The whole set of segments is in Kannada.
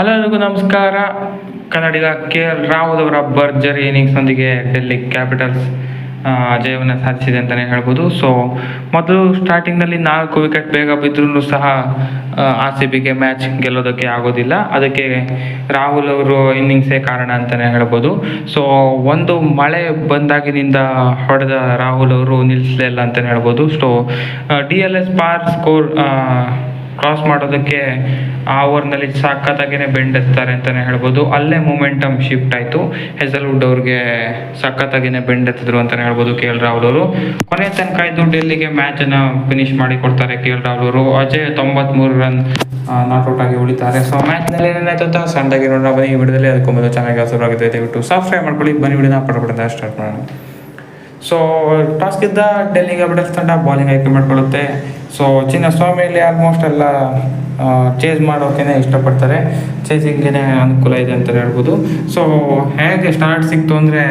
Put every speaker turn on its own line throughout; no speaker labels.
ಎಲ್ಲರಿಗೂ ನಮಸ್ಕಾರ. ಕನ್ನಡಿಗ ಕೆ. ಎಲ್ ರಾಹುಲ್ ಅವರ ಭರ್ಜರಿ ಇನ್ನಿಂಗ್ಸ್ನೊಂದಿಗೆ ಡೆಲ್ಲಿ ಕ್ಯಾಪಿಟಲ್ಸ್ ಜಯವನ್ನು ಸಾಧಿಸಿದೆ ಅಂತಲೇ ಹೇಳ್ಬೋದು. ಸೊ ಮೊದಲು ಸ್ಟಾರ್ಟಿಂಗ್ನಲ್ಲಿ ನಾಲ್ಕು ವಿಕೆಟ್ ಬೇಗ ಬಿದ್ದರೂ ಸಹ ಆರ್ ಸಿ ಬಿಗೆ ಮ್ಯಾಚ್ ಗೆಲ್ಲೋದಕ್ಕೆ ಆಗೋದಿಲ್ಲ. ಅದಕ್ಕೆ ರಾಹುಲ್ ಅವರು ಇನ್ನಿಂಗ್ಸೇ ಕಾರಣ ಅಂತಲೇ ಹೇಳ್ಬೋದು. ಸೊ ಒಂದು ಮಳೆ ಬಂದಾಗಿನಿಂದ ಹೊಡೆದ ರಾಹುಲ್ ಅವರು ನಿಲ್ಲಿಸಲೇ ಇಲ್ಲ ಅಂತಲೇ ಹೇಳ್ಬೋದು. So D L S par score cross ಮಾಡೋದಕ್ಕೆ ಆ ಓವರ್ನಲ್ಲಿ ಸಾಕತ್ತಾಗೇ ಬೆಂಡ್ ಎತ್ತಾರೆ ಅಂತಲೇ ಹೇಳ್ಬೋದು. ಅಲ್ಲೇ ಮೂಮೆಂಟಮ್ ಶಿಫ್ಟ್ ಆಯಿತು. ಹೆಸಲ್ವುಡ್ ಅವ್ರಿಗೆ ಸಾಕತ್ತಾಗೇ ಬೆಂಡ್ ಎತ್ತಿದ್ರು ಅಂತಲೇ ಹೇಳ್ಬೋದು ಕೆ ಎಲ್ ರಾಹುಲ್ ಅವರು ಕೊನೆ ತನಕ ಇದ್ದು ಡೆಲ್ಲಿಗೆ ಮ್ಯಾಚನ್ನು ಫಿನಿಶ್ ಮಾಡಿ ಕೊಡ್ತಾರೆ ಕೆ ಎಲ್ ರಾಹುಲ್ ಅವರು ಅಜಯ್ ತೊಂಬತ್ಮೂರು ರನ್ ನಾಟ್ಔಟ್ ಆಗಿ ಉಳಿತಾರೆ. ಸೊ ಮ್ಯಾಚ್ನಲ್ಲಿ ಏನಾಯ್ತು ಅಂತ ಸಣ್ಣದಾಗಿ ನೋಡೋಣ. ಬನ್ನಿ ಈ ವಿಡಿಯೋದಲ್ಲಿ ಅದಕ್ಕೂ ಮೊದಲು ಚೆನ್ನಾಗಿ ಆಗಿದೆ ದಯವಿಟ್ಟು ಸಬ್ಸ್ಕ್ರೈಬ್ ಮಾಡ್ಕೊಳ್ಳಿ. ಬನ್ನಿ, ವಿಡಿಯೋನ ಪಡ್ಬಿಡೋದ ಸ್ಟಾರ್ಟ್ ಮಾಡೋಣ. ಸೊ ಟಾಸ್ ಗೆದ್ದ ಡೆಲ್ಲಿ ಕ್ಯಾಪಿಟಲ್ಸ್ ತಂಡ ಬಾಲಿಂಗ್ ಆಯ್ಕೆ ಮಾಡ್ಕೊಳ್ಳುತ್ತೆ. ಸೊ ಚಿನ್ನಸ್ವಾಮಿಯಲ್ಲಿ ಆಲ್ಮೋಸ್ಟ್ ಎಲ್ಲ ಚೇಸ್ ಮಾಡೋಕೆ ಇಷ್ಟಪಡ್ತಾರೆ. ಚೇಸಿಂಗ್ಗೆ ಅನುಕೂಲ ಇದೆ ಅಂತ ಹೇಳ್ಬೋದು. ಸೊ ಹೇಗೆ ಸ್ಟಾರ್ಟ್ ಸಿಕ್ತು ಅಂದರೆ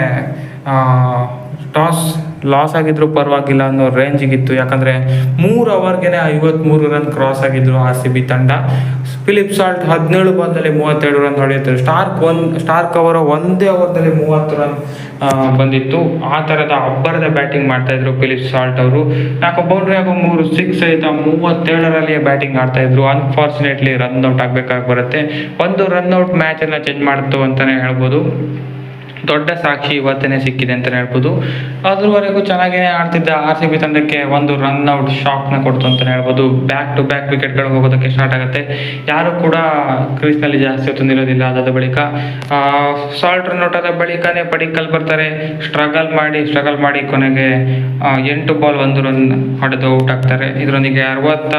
ಟಾಸ್ ಲಾಸ್ ಆಗಿದ್ರು ಪರವಾಗಿಲ್ಲ ಅನ್ನೋ ರೇಂಜಿಗಿತ್ತು ಯಾಕಂದರೆ ಮೂರು ಅವರ್ಗೆ ಐವತ್ಮೂರು ರನ್ ಕ್ರಾಸ್ ಆಗಿದ್ರು ಆರ್ ಸಿ ಬಿ ತಂಡ. ಫಿಲಿಪ್ ಸಾಲ್ಟ್ ಹದಿನೇಳು ಬಾಲ್ನಲ್ಲಿ ಮೂವತ್ತೆರಡು ರನ್ ಹೊಡೆಯುತ್ತಾರೆ ಸ್ಟಾರ್ಕ್ ಒನ್ ಸ್ಟಾರ್ಕ್ ಅವರ ಒಂದೇ ಓವರ್ದಲ್ಲಿ ಮೂವತ್ತು ರನ್ ಬಂದಿತ್ತು. ಆ ಥರದ ಅಬ್ಬರದ ಬ್ಯಾಟಿಂಗ್ ಮಾಡ್ತಾ ಇದ್ರು ಫಿಲಿಪ್ ಸಾಲ್ಟ್ ಅವರು. ನಾಲ್ಕು ಬೌಂಡ್ರಿ ಹಾಗೂ ಮೂರು ಸಿಕ್ಸ್ ಸಹಿತ ಮೂವತ್ತೇಳರಲ್ಲಿಯೇ ಬ್ಯಾಟಿಂಗ್ ಆಡ್ತಾಯಿದ್ರು ಅನ್ಫಾರ್ಚುನೇಟ್ಲಿ ರನ್ ಔಟ್ ಆಗಬೇಕಾಗಿ ಬರುತ್ತೆ. ಒಂದು ರನ್ ಔಟ್ ಮ್ಯಾಚನ್ನು ಚೇಂಜ್ ಮಾಡ್ತು ಅಂತಲೇ ಹೇಳ್ಬೋದು. ದೊಡ್ಡ ಸಾಕ್ಷಿ ಇವತ್ತೇ ಸಿಕ್ಕಿದೆ ಅಂತಲೇ ಹೇಳ್ಬೋದು. ಅದ್ರವರೆಗೂ ಚೆನ್ನಾಗೇ ಆಡ್ತಿದ್ದ ಆರ್ ಸಿ ಬಿ ತಂಡಕ್ಕೆ ಒಂದು ರನ್ ಔಟ್ ಶಾಕ್ನ ಕೊಡ್ತು ಅಂತಲೇ ಹೇಳ್ಬೋದು. ಬ್ಯಾಕ್ ಟು ಬ್ಯಾಕ್ ವಿಕೆಟ್ಗಳು ಹೋಗೋದಕ್ಕೆ ಸ್ಟಾರ್ಟ್ ಆಗುತ್ತೆ. ಯಾರು ಕೂಡ ಕ್ರೀಸ್ನಲ್ಲಿ ಜಾಸ್ತಿ ಹೊತ್ತು ನಿಲ್ಲೋದಿಲ್ಲ ಅದಾದ ಬಳಿಕ. ಸಾಲ್ಟ್ ರನ್ ಔಟ್ ಆದ ಬಳಿಕನೇ ಪಡಿಕಲ್ ಬರ್ತಾರೆ. ಸ್ಟ್ರಗಲ್ ಮಾಡಿ ಸ್ಟ್ರಗಲ್ ಮಾಡಿ ಕೊನೆಗೆ ಎಂಟು ಬಾಲ್ ಒಂದು ರನ್ ಹೊಡೆದು ಔಟ್ ಆಗ್ತಾರೆ. ಇದರೊಂದಿಗೆ ಅರವತ್ತ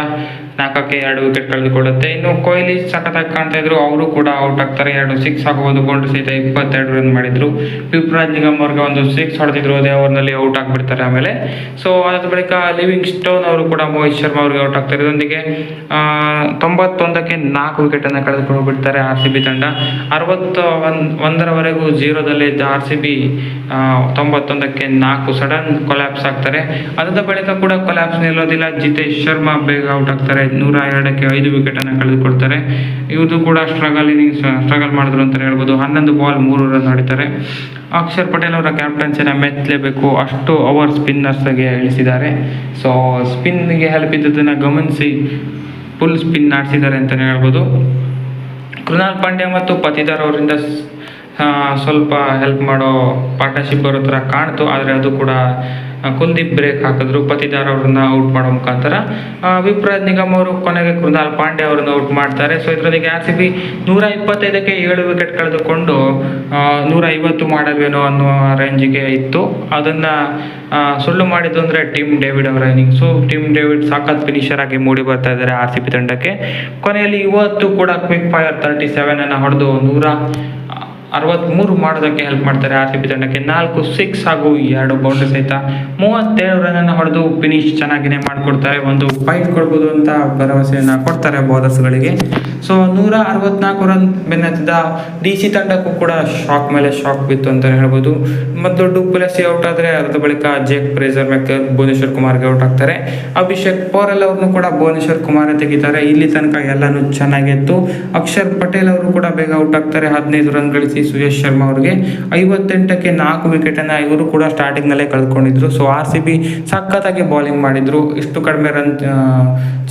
ನಾಲ್ಕಕ್ಕೆ ಎರಡು ವಿಕೆಟ್ ಕಳೆದುಕೊಳ್ಳುತ್ತೆ ಇನ್ನು ಕೊಹ್ಲಿ ಸಖತ್ತಾಗಿ ಕಾಣ್ತಾ ಇದ್ರು. ಅವರು ಕೂಡ ಔಟ್ ಆಗ್ತಾರೆ. ಎರಡು ಸಿಕ್ಸ್ ಆಗುವುದು. ಗೋಲ್ಡ್ ಸಹಿತ ಇಪ್ಪತ್ತೆರಡು ರನ್ ಮಾಡಿದ್ರು. ಯುವರಾಜ್ ನಿಗಮ್ ಅವ್ರಿಗೆ ಒಂದು ಸಿಕ್ಸ್ ಹೊಡೆದಿದ್ರು, ಅದೇ ಓವರ್ನಲ್ಲಿ ಔಟ್ ಆಗಿಬಿಡ್ತಾರೆ ಆಮೇಲೆ. ಸೊ ಅದಾದ ಬಳಿಕ ಲಿವಿಂಗ್ ಸ್ಟೋನ್ ಅವರು ಕೂಡ ಮೋಹಿತ್ ಶರ್ಮಾ ಅವ್ರಿಗೆ ಔಟ್ ಆಗ್ತಾರೆ. ಇದೊಂದಿಗೆ ತೊಂಬತ್ತೊಂದಕ್ಕೆ ನಾಲ್ಕು ವಿಕೆಟನ್ನು ಕಳೆದುಕೊಂಡು ಬಿಡ್ತಾರೆ ಆರ್ ಸಿ ಬಿ ತಂಡ. ಅರವತ್ತು ಒಂದ್, ಒಂದರವರೆಗೂ ಜೀರೋದಲ್ಲಿ ಇದ್ದ ಆರ್ ಸಿ ಬಿ ತೊಂಬತ್ತೊಂದಕ್ಕೆ ನಾಲ್ಕು ಸಡನ್ ಕೊಲ್ಯಾಪ್ಸ್ ಆಗ್ತಾರೆ. ಅದಾದ ಬಳಿಕ ಕೂಡ ಕೊಲ್ಯಾಪ್ಸ್ ನಿಲ್ಲೋದಿಲ್ಲ. ಜಿತೇಶ್ ಶರ್ಮಾ ಬೇಗ ಔಟ್ ಆಗ್ತಾರೆ. ನೂರ ಎರಡಕ್ಕೆ ಐದು ವಿಕೆಟನ್ನು ಕಳೆದುಕೊಳ್ತಾರೆ. ಇವರು ಕೂಡ ಸ್ಟ್ರಗಲ್ ಇನ್ನಿಂಗ್ಸ್ ಸ್ಟ್ರಗಲ್ ಮಾಡಿದ್ರು ಅಂತಲೇ ಹೇಳ್ಬೋದು. ಹನ್ನೊಂದು ಬಾಲ್ ಮೂರು ರನ್ ಹೊಡಿತಾರೆ. ಅಕ್ಷರ್ ಪಟೇಲ್ ಅವರ ಕ್ಯಾಪ್ಟನ್ಸಿನ ಮೆಚ್ಚಲೇಬೇಕು. ಅಷ್ಟು ಓವರ್ ಸ್ಪಿನ್ನರ್ಸ್ಗೆ ಇಳಿಸಿದ್ದಾರೆ ಸೊ ಸ್ಪಿನ್ಗೆ ಹೆಲ್ಪ್ ಇದ್ದದನ್ನು ಗಮನಿಸಿ ಫುಲ್ ಸ್ಪಿನ್ ಆಡಿಸಿದ್ದಾರೆ ಅಂತಲೇ ಹೇಳ್ಬೋದು. ಕೃಣಾಲ್ ಪಾಂಡ್ಯ ಮತ್ತು ಪತಿದಾರ್ ಅವರಿಂದ ಸ್ವಲ್ಪ ಹೆಲ್ಪ್ ಮಾಡೋ ಪಾರ್ಟ್ನರ್ಶಿಪ್ ಬರೋ ಥರ ಕಾಣ್ತು, ಆದರೆ ಅದು ಕೂಡ ಕುಲ್ದೀಪ್ ಬ್ರೇಕ್ ಹಾಕಿದ್ರು. ಪತಿದಾರ್ ಅವ್ರನ್ನ ಔಟ್ ಮಾಡೋ ಮುಖಾಂತರ. ಅಭಿಪ್ರಾಯ ನಿಗಮ್ ಅವರು ಕೊನೆಗೆ ಕೃಣಾಲ್ ಪಾಂಡೆ ಅವರನ್ನು ಔಟ್ ಮಾಡ್ತಾರೆ. ಸೊ ಇದರೊಂದಿಗೆ ಆರ್ ಸಿ ಬಿ ನೂರ ಇಪ್ಪತ್ತೈದಕ್ಕೆ ಏಳು ವಿಕೆಟ್ ಕಳೆದುಕೊಂಡು ನೂರ ಐವತ್ತು ಮಾಡಲ್ವೇನೋ ಅನ್ನೋ ರೇಂಜಿಗೆ ಇತ್ತು. ಅದನ್ನು ಸುಳ್ಳು ಮಾಡಿದ್ದು ಅಂದರೆ ಟಿಮ್ ಡೇವಿಡ್ ಅವರ ಇನ್ನಿಂಗ್ಸು ಟಿಮ್ ಡೇವಿಡ್ ಸಾಕತ್ ಫಿನಿಷರ್ ಆಗಿ ಮೂಡಿ ಬರ್ತಾ ಇದ್ದಾರೆ ಆರ್ ಸಿ ಬಿ ತಂಡಕ್ಕೆ. ಕೊನೆಯಲ್ಲಿ ಇವತ್ತು ಕೂಡ ಕ್ವಿಕ್ ಫೈರ್ ತರ್ಟಿ ಸೆವೆನ್ ಅನ್ನು ಹೊಡೆದು ನೂರ ಅರವತ್ತ್ಮೂರು ಮಾಡೋದಕ್ಕೆ ಹೆಲ್ಪ್ ಮಾಡ್ತಾರೆ ಆರ್ ಸಿ ಬಿ ತಂಡಕ್ಕೆ. ನಾಲ್ಕು ಸಿಕ್ಸ್ ಹಾಗೂ ಎರಡು ಬೌಂಡ್ರಿ ಸಹಿತ. ಮೂವತ್ತೇಳು ರನ್ನನ್ನು ಹೊಡೆದು ಫಿನಿಶ್ ಚೆನ್ನಾಗಿನೇ ಮಾಡಿಕೊಡ್ತಾರೆ. ಒಂದು ಫೈಟ್ ಕೊಡ್ಬೋದು ಅಂತ ಭರವಸೆಯನ್ನು ಕೊಡ್ತಾರೆ ಬೌಲರ್ಸ್ಗಳಿಗೆ ಸೊ ನೂರ ಅರವತ್ನಾಲ್ಕು ರನ್ ಬೆನ್ನತ್ತಿದ ಡಿ ಸಿ ತಂಡಕ್ಕೂ ಕೂಡ ಶಾಕ್ ಮೇಲೆ ಶಾಕ್ ಬಿತ್ತು ಅಂತಲೇ ಹೇಳ್ಬೋದು. ಮತ್ತು ಡುಪ್ಲೆಸಿ ಔಟ್ ಆದರೆ ಅದರ ಬಳಿಕ ಜೇಕ್ ಪ್ರೇಸರ್ ಮೆಕ್ಕರ್ ಭುವನೇಶ್ವರ್ ಕುಮಾರ್ಗೆ ಔಟ್ ಆಗ್ತಾರೆ. ಅಭಿಷೇಕ್ ಪೋರೆಲ್ ಅವ್ರನ್ನು ಕೂಡ ಭುವನೇಶ್ವರ್ ಕುಮಾರ್ ತೆಗಿತಾರೆ. ಇಲ್ಲಿ ತನಕ ಎಲ್ಲನೂ ಚೆನ್ನಾಗಿತ್ತು. ಅಕ್ಷರ್ ಪಟೇಲ್ ಅವರು ಕೂಡ ಬೇಗ ಔಟ್ ಆಗ್ತಾರೆ. ಹದಿನೈದು ರನ್ ಗಳಿಸಿ ಸುಯೇಶ್ ಶರ್ಮಾ ಅವರಿಗೆ ಐವತ್ತೆಂಟಕ್ಕೆ ನಾಲ್ಕು ವಿಕೆಟನ್ನು ಇವರು ಕೂಡ ಸ್ಟಾರ್ಟಿಂಗ್ನಲ್ಲೇ ಕಳ್ಕೊಂಡಿದ್ರು. ಸೊ ಆರ್ ಸಿ ಬಿ ಸಖತ್ತಾಗಿ ಬೌಲಿಂಗ್ ಮಾಡಿದ್ರು. ಇಷ್ಟು ಕಡಿಮೆ ರನ್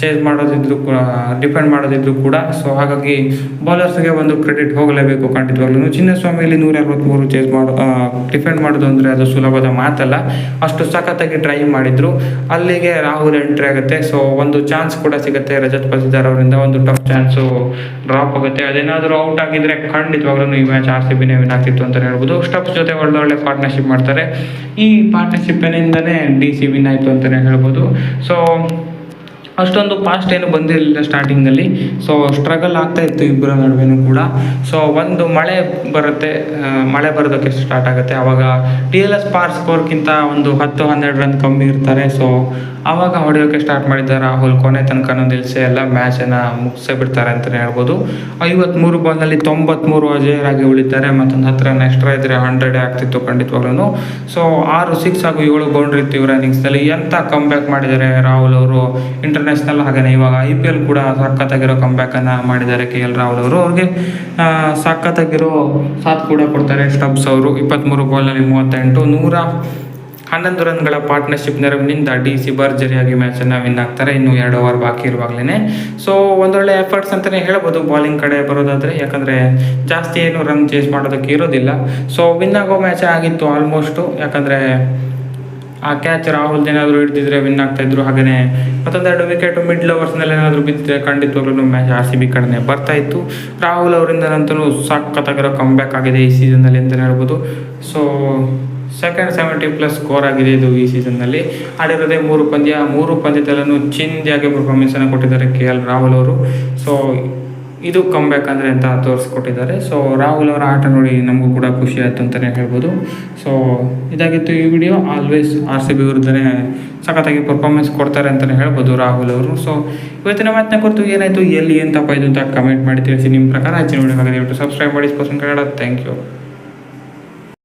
ಚೇಸ್ ಮಾಡೋದಿದ್ರು ಡಿಫೆಂಡ್ ಮಾಡೋದಿದ್ರು ಕೂಡ. ಸೊ ಹಾಗಾಗಿ ಬೌಲರ್ಸ್ಗೆ ಒಂದು ಕ್ರೆಡಿಟ್ ಹೋಗಲೇಬೇಕು ಖಂಡಿತವಾಗ್ಲೂ. ಚಿನ್ನಸ್ವಾಮಿಯಲ್ಲಿ ನೂರ ಅರವತ್ತ್ಮೂರು ಚೇಸ್ ಮಾಡೋ ಡಿಫೆಂಡ್ ಮಾಡೋದು ಅಂದರೆ ಅದು ಸುಲಭದ ಮಾತಲ್ಲ. ಅಷ್ಟು ಸಖತ್ತಾಗಿ ಟ್ರೈ ಮಾಡಿದ್ರು. ಅಲ್ಲಿಗೆ ರಾಹುಲ್ ಎಂಟ್ರಿ ಆಗುತ್ತೆ. ಸೊ ಒಂದು ಚಾನ್ಸ್ ಕೂಡ ಸಿಗುತ್ತೆ ರಜತ್ ಪತಿದಾರ್ ಅವರಿಂದ. ಒಂದು ಟಫ್ ಚಾನ್ಸು ಡ್ರಾಪ್ ಆಗುತ್ತೆ. ಅದೇನಾದರೂ ಔಟ್ ಆಗಿದ್ರೆ ಖಂಡಿತವಾಗ್ಲೂ ಈ ಮ್ಯಾಚ್ ಆರ್ ಸಿ ಬಿನೇ ವಿನ್ ಆಗ್ತಿತ್ತು ಅಂತ ಹೇಳ್ಬೋದು. ಸ್ಟಪ್ಸ್ ಜೊತೆ ಒಳ್ಳೊಳ್ಳೆ ಒಳ್ಳೆ ಪಾರ್ಟ್ನರ್ಶಿಪ್ ಮಾಡ್ತಾರೆ. ಈ ಪಾರ್ಟ್ನರ್ಶಿಪ್ಪಿನಿಂದಲೇ ಡಿ ಸಿ ವಿನ್ ಆಯಿತು ಅಂತಲೇ ಹೇಳ್ಬೋದು. ಸೊ ಅಷ್ಟೊಂದು ಫಾಸ್ಟ್ ಏನು ಬಂದಿರಲಿಲ್ಲ ಸ್ಟಾರ್ಟಿಂಗಲ್ಲಿ ಸೊ ಸ್ಟ್ರಗಲ್ ಆಗ್ತಾ ಇತ್ತು ಇಬ್ಬರ ನಡುವೆನೂ ಕೂಡ. ಸೊ ಒಂದು ಮಳೆ ಬರುತ್ತೆ ಮಳೆ ಬರೋದಕ್ಕೆ ಸ್ಟಾರ್ಟ್ ಆಗುತ್ತೆ. ಆವಾಗ ಟಿ ಎಲ್ ಎಸ್ ಪಾರ್ ಸ್ಕೋರ್ಗಿಂತ ಒಂದು ಹತ್ತು, ಹನ್ನೆರಡು ರನ್ ಕಮ್ಮಿ ಇರ್ತಾರೆ. ಸೊ ಆವಾಗ ಹೊಡೆಯೋಕ್ಕೆ ಸ್ಟಾರ್ಟ್ ಮಾಡಿದ್ದಾರೆ ರಾಹುಲ್, ಕೊನೆ ತನಕ ನಿಲ್ಲಿಸಿ ಎಲ್ಲ ಮ್ಯಾಚನ್ನು ಮುಗಿಸೇ ಬಿಡ್ತಾರೆ ಅಂತಲೇ ಹೇಳ್ಬೋದು. ಐವತ್ತ್ಮೂರು ಬಾಲ್ನಲ್ಲಿ ತೊಂಬತ್ಮೂರು ಅಜಯರಾಗಿ ಉಳಿತಾರೆ ಮತ್ತೊಂದು ಹತ್ತು ರನ್ ಎಕ್ಸ್ಟ್ರಾ ಇದ್ದರೆ ಹಂಡ್ರೆಡೇ ಆಗ್ತಿತ್ತು ಖಂಡಿತವಾಗ್ಲೂ ಸೊ ಆರು ಸಿಕ್ಸ್ ಹಾಗೂ ಏಳು ಬೌಂಡ್ರಿ ಇತ್ತು ಇವರ ಇನ್ನಿಂಗ್ಸ್ನಲ್ಲಿ ಎಂಥ ಕಮ್ ಬ್ಯಾಕ್ ಮಾಡಿದ್ದಾರೆ ರಾಹುಲ್ ಅವರು? ಇಂಟರ್ನ್ಯಾಷನಲ್ ಇಂಟರ್ನ್ಯಾಷನಲ್ ಹಾಗೆಯೇ ಇವಾಗ ಐ ಪಿ ಎಲ್ ಕೂಡ ಸಖತ್ತಾಗಿರೋ ಕಂಬ್ಯಾಕನ್ನು ಮಾಡಿದ್ದಾರೆ ಕೆ ಎಲ್ ರಾಹುಲ್ ಅವರು. ಅವ್ರಿಗೆ ಸಾಕತ್ತಾಗಿರೋ ಸಾಥ್ ಕೂಡ ಕೊಡ್ತಾರೆ ಸ್ಟಬ್ಸ್ ಅವರು. ಇಪ್ಪತ್ತ್ಮೂರು ಬಾಲ್ನಲ್ಲಿ ಮೂವತ್ತೆಂಟು, ನೂರ ಹನ್ನೊಂದು ರನ್ಗಳ ಪಾರ್ಟ್ನರ್ಶಿಪ್ ನೆರವಿನಿಂದ ಡಿ ಸಿ ಭರ್ಜರಿಯಾಗಿ ಮ್ಯಾಚನ್ನು ವಿನ್ ಆಗ್ತಾರೆ. ಇನ್ನು ಎರಡು ಓವರ್ ಬಾಕಿ ಇರುವಾಗಲೇ ಸೊ ಒಂದೊಳ್ಳೆ ಎಫರ್ಟ್ಸ್ ಅಂತಲೇ ಹೇಳ್ಬೋದು. ಬಾಲಿಂಗ್ ಕಡೆ ಬರೋದಾದರೆ, ಯಾಕಂದರೆ ಜಾಸ್ತಿ ಏನು ರನ್ ಚೇಸ್ ಮಾಡೋದಕ್ಕೆ ಇರೋದಿಲ್ಲ. ಸೊ ವಿನ್ ಆಗೋ ಮ್ಯಾಚ್ ಆಗಿತ್ತು ಆಲ್ಮೋಸ್ಟು ಯಾಕಂದರೆ ಆ ಕ್ಯಾಚ್ ರಾಹುಲ್ ಏನಾದರೂ ಹಿಡಿದಿದ್ರೆ ವಿನ್ ಆಗ್ತಾ ಇದ್ರು ಹಾಗೆಯೇ ಮತ್ತೊಂದೆರಡು ವಿಕೆಟ್ ಮಿಡ್ಲ್ ಓವರ್ಸ್ನಲ್ಲಿ ಏನಾದರೂ ಬಿದ್ದರೆ ಖಂಡಿತವಾಗ್ಲೂ ಮ್ಯಾಚ್ ಆರ್ ಸಿ ಬಿ ಕಡೆನೇ ಬರ್ತಾ ಇತ್ತು. ರಾಹುಲ್ ಅವರಿಂದನಂತೂ ಸಖತ್ತಾಗಿರೋ ಕಂಬ್ಯಾಕ್ ಆಗಿದೆ ಈ ಸೀಸನ್ನಲ್ಲಿ ಅಂತಲೇ ಹೇಳ್ಬೋದು. So second seventy plus score ಆಗಿದೆ ಇದು ಈ ಸೀಸನ್ನಲ್ಲಿ ಆಡಿರೋದೇ ಮೂರು ಪಂದ್ಯ, ಮೂರು ಪಂದ್ಯದಲ್ಲೂ ಚಿಂದಿಯಾಗಿ ಪರ್ಫಾರ್ಮೆನ್ಸನ್ನು ಕೊಟ್ಟಿದ್ದಾರೆ ಕೆ ಎಲ್ ರಾಹುಲ್ ಅವರು. ಸೊ ಇದು ಕಮ್ ಬ್ಯಾಕ್ ಅಂದರೆ ಅಂತ ತೋರಿಸ್ಕೊಟ್ಟಿದ್ದಾರೆ. ಸೊ ರಾಹುಲ್ ಅವರ ಆಟ ನೋಡಿ ನಮಗೂ ಕೂಡ ಖುಷಿ ಆಯಿತು ಅಂತಲೇ ಹೇಳ್ಬೋದು. ಸೊ ಇದಾಗಿತ್ತು ಈ video always R C B ವಿರುದ್ಧನೇ ಸಖತ್ತಾಗಿ ಪರ್ಫಾರ್ಮೆನ್ಸ್ ಕೊಡ್ತಾರೆ ಅಂತಲೇ ಹೇಳ್ಬೋದು ರಾಹುಲ್ ಅವರು. ಸೊ ಇವತ್ತಿನ ಮ್ಯಾಚ್ನ ಕುರಿತು ಏನಾಯಿತು, ಎಲ್ಲಿ ಏನು ತಪ್ಪಾಯಿತು ಅಂತ ಕಮೆಂಟ್ ಮಾಡಿ ತಿಳಿಸಿ. ನಿಮ್ಮ ಪ್ರಕಾರ ಹೆಚ್ಚಿನ ವಿಡಿಯೋ ಸಬ್ಸ್ಕ್ರೈಬ್ ಮಾಡಿ. Sports Kannada thank you